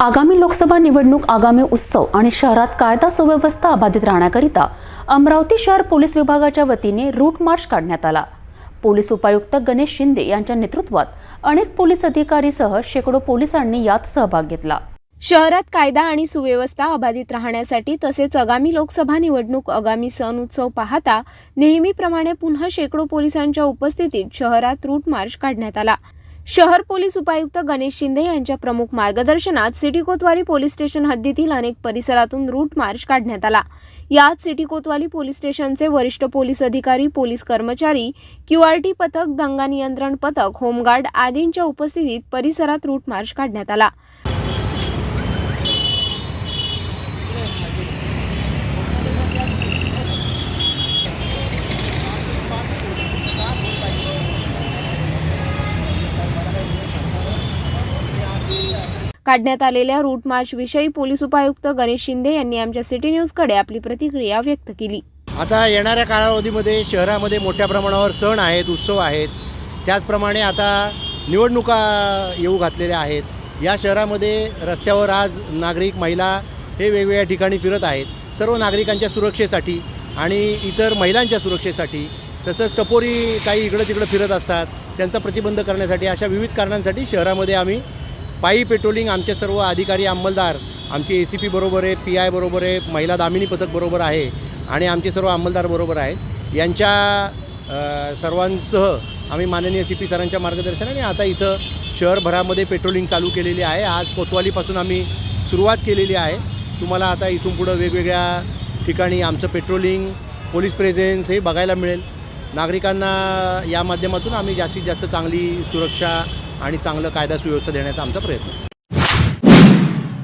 आगामी लोकसभा निवडणूक आगामी उत्सव आणि शहरात कायदा सुव्यवस्था अबाधित राहण्याकरिता अमरावती शहर पोलीस विभागाच्या वतीने रूट मार्च काढण्यात आला. पोलीस उपायुक्त गणेश शिंदे यांच्या नेतृत्वात अनेक पोलीस अधिकारीसह शेकडो पोलिसांनी यात सहभाग घेतला. शहरात कायदा आणि सुव्यवस्था अबाधित राहण्यासाठी तसेच आगामी लोकसभा निवडणूक आगामी सण उत्सव पाहता नेहमीप्रमाणे पुन्हा शेकडो पोलिसांच्या उपस्थितीत शहरात रूट मार्च काढण्यात आला. शहर पोलीस उपायुक्त गणेश शिंदे यांच्या प्रमुख मार्गदर्शनात सिटी कोतवाली पोलीस स्टेशन हद्दीतील अनेक परिसरातून रूट मार्च काढण्यात आला. यात सिटी कोतवाली पोलीस स्टेशनचे वरिष्ठ पोलीस अधिकारी पोलीस कर्मचारी क्यूआरटी पथक दंगा नियंत्रण पथक होमगार्ड आदींच्या उपस्थितीत परिसरात रूट मार्च काढण्यात आला. काढण्यात आलेल्या रूट मार्च विषयी पोलीस उपायुक्त गणेश शिंदे यांनी आमच्या सिटी न्यूजकडे आपली प्रतिक्रिया व्यक्त केली. आता येणाऱ्या कालावधीमध्ये शहरामध्ये मोठ्या प्रमाणावर सण आहेत उत्सव आहेत. त्याचप्रमाणे आता निवडणुका येऊ घातलेल्या आहेत. या शहरामध्ये रस्त्यावर आज नागरिक महिला हे वेगवेगळ्या ठिकाणी फिरत आहेत. सर्व नागरिकांच्या सुरक्षेसाठी आणि इतर महिलांच्या सुरक्षेसाठी तसंच टपोरी काही इकडं तिकडं फिरत असतात त्यांचा प्रतिबंध करण्यासाठी अशा विविध कारणांसाठी शहरामध्ये आम्ही पायी पेट्रोलिंग आमचे सर्व अधिकारी अंमलदार आमचे ए सी पी बरोबर आहे पी आय बरोबर आहे महिला दामिनी पथक बरोबर आहे आणि आमचे सर्व अंमलदार बरोबर आहेत. यांच्या सर्वांसह आम्ही माननीय सी पी सरांच्या मार्गदर्शनाने आता इथं शहरभरामध्ये पेट्रोलिंग चालू केलेली आहे. आज कोतवालीपासून आम्ही सुरुवात केलेली आहे. तुम्हाला आता इथून पुढं वेगवेगळ्या ठिकाणी आमचं पेट्रोलिंग पोलीस प्रेझेन्स हे बघायला मिळेल. नागरिकांना या माध्यमातून आम्ही जास्तीत जास्त चांगली सुरक्षा आणि चांगलं कायदा सुव्यवस्था देण्याचा आमचा प्रयत्न आहे.